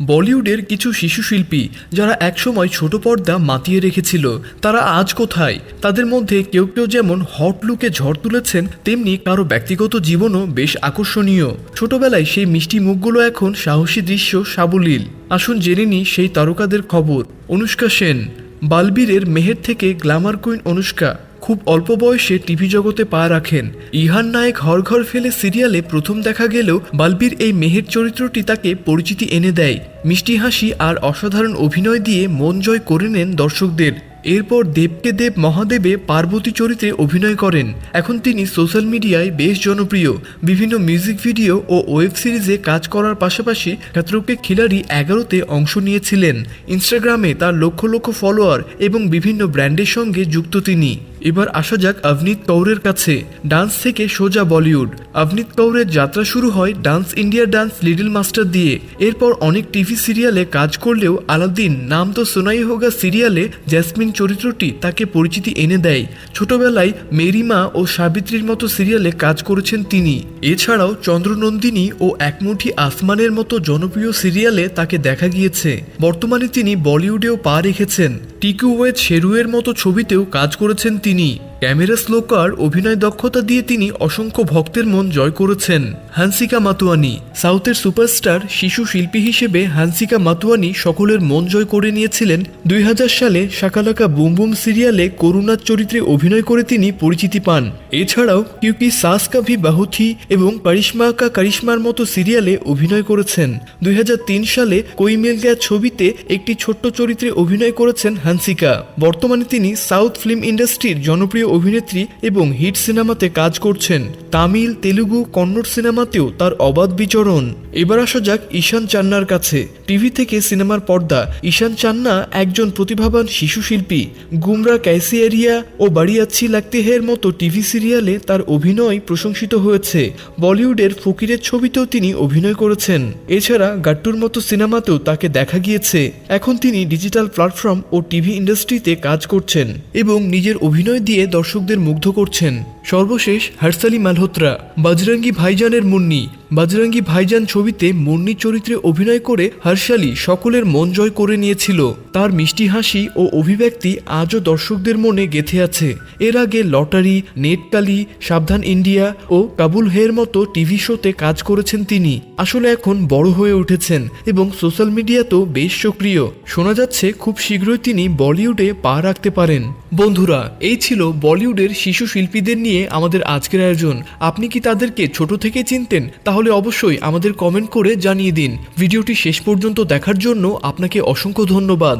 বলিউডের কিছু শিশু শিল্পী যারা একসময় ছোট পর্দা মাতিয়ে রেখেছিল, তারা আজ কোথায়? তাদের মধ্যে কেউ কেউ যেমন হট লুকে ঝড় তুলেছেন, তেমনি কারও ব্যক্তিগত জীবনও বেশ আকর্ষণীয়। ছোটবেলায় সেই মিষ্টি মুখগুলো এখন সাহসী দৃশ্য, সাবলীল। আসুন জেনে নিই সেই তারকাদের খবর। অনুষ্কা সেন, বালবীরের মেহের থেকে গ্ল্যামার কুইন অনুষ্কা। খুব অল্প বয়সে টিভি জগতে পা রাখেন। ইহান নায়ক হর ঘর ফেলে সিরিয়ালে প্রথম দেখা গেলেও বালবীর এই মেহের চরিত্রটি তাকে পরিচিতি এনে দেয়। মিষ্টি হাসি আর অসাধারণ অভিনয় দিয়ে মন জয় করে নেন দর্শকদের। এরপর দেবকে দেব মহাদেবে পার্বতী চরিত্রে অভিনয় করেন। এখন তিনি সোশ্যাল মিডিয়ায় বেশ জনপ্রিয়। বিভিন্ন মিউজিক ভিডিও ও ওয়েব সিরিজে কাজ করার পাশাপাশি খাতরোকে খিলাড়ি এগারোতে অংশ নিয়েছিলেন। ইনস্টাগ্রামে তার লক্ষ লক্ষ ফলোয়ার এবং বিভিন্ন ব্র্যান্ডের সঙ্গে যুক্ত তিনি। এবার আসা যাক অভনীত কৌরের কাছে। ডান্স থেকে সোজা বলিউড। অভনীত কৌরের যাত্রা শুরু হয় dance India dance little master দিয়ে। এরপর অনেক টিভি সিরিয়ালে কাজ করলেও আলাদিন নাম তো সোনাই হোগা সিরিয়ালে জ্যাসমিন চরিত্রটি তাকে পরিচিতি এনে দেয়। ছোটবেলায় মেরিমা ও সাবিত্রীর মতো সিরিয়ালে কাজ করেছেন তিনি। এছাড়াও চন্দ্রনন্দিনী ও একমুঠি আসমানের মতো জনপ্রিয় সিরিয়ালে তাকে দেখা গিয়েছে। বর্তমানে তিনি বলিউডেও পা রেখেছেন। টিকু ওয়েদ শেরুয়ের মতো ছবিতেও কাজ করেছেন তিনি। ini. ক্যামেরা স্লোকার অভিনয় দক্ষতা দিয়ে তিনি অসংখ্য ভক্তের মন জয় করেছেন। হানসিকা মাতুয়ানি, সাউথের সুপারস্টার, শিশু শিল্পী হিসেবে হানসিকা মাতুয়ানি সকলের মন জয় করে নিয়েছিলেন। দুই হাজার সালে শাকালাকা বুম বুম সিরিয়ালে করুণার চরিত্রে অভিনয় করে তিনি পরিচিতি পান। এছাড়াও কিউকি সাস কাভি বাহুথি এবং কারিশ্মা কা কারিশ্মার মতো সিরিয়ালে অভিনয় করেছেন। দুই হাজার তিন সালে কই মিল ছবিতে একটি ছোট্ট চরিত্রে অভিনয় করেছেন হানসিকা। বর্তমানে তিনি সাউথ ফিল্ম ইন্ডাস্ট্রির জনপ্রিয় অভিনেত্রী এবং হিট সিনেমাতে কাজ করছেন। তামিল, তেলুগু, কন্নড় সিনেমাতেও তার অবাধ বিচরণ। এবার আসা যাক ঈশান চান্নার কাছে। টিভি থেকে সিনেমার পর্দা। ঈশান চান্না একজন প্রতিভাবান শিশু শিল্পী গুমরা ক্যাসিয়ারিয়া ও বাড়িয়াচ্ছি লাগতে হের মতো টিভি সিরিয়ালে তার অভিনয় প্রশংসিত হয়েছে। বলিউডের ফকিরের ছবিতেও তিনি অভিনয় করেছেন। এছাড়া গাট্টুর মতো সিনেমাতেও তাকে দেখা গিয়েছে। এখন তিনি ডিজিটাল প্ল্যাটফর্ম ও টিভি ইন্ডাস্ট্রিতে কাজ করছেন এবং নিজের অভিনয় দিয়ে দর্শকদের মুগ্ধ করছেন সর্বশেষ হারসালি মালহোত্রা বজরঙ্গি ভাইজানের মুন্নি বজরঙ্গি ভাইজান ছবিতে মুন্নি চরিত্রে অভিনয় করে হর্ষালি সকলের মন জয় করে নিয়েছিল। তার মিষ্টি হাসি ও অভিব্যক্তি আজও দর্শকদের মনে গেথে আছে। এর আগে লটারি, নেটকালি, সাবধান ইন্ডিয়া ও কাবুল হের মতো টিভি শোতে কাজ করেছেন তিনি। আসলে এখন বড় হয়ে উঠেছেন এবং সোশ্যাল মিডিয়াতেও বেশ সক্রিয়। শোনা যাচ্ছে খুব শীঘ্রই তিনি বলিউডে পা রাখতে পারেন। বন্ধুরা, এই ছিল বলিউডের শিশু শিল্পীদের নিয়ে আমাদের আজকের আয়োজন। আপনি কি তাদেরকে ছোট থেকে চিনতেন? তাহলে অবশ্যই আমাদের কমেন্ট করে জানিয়ে দিন। ভিডিওটি শেষ পর্যন্ত দেখার জন্য আপনাকে অসংখ্য ধন্যবাদ।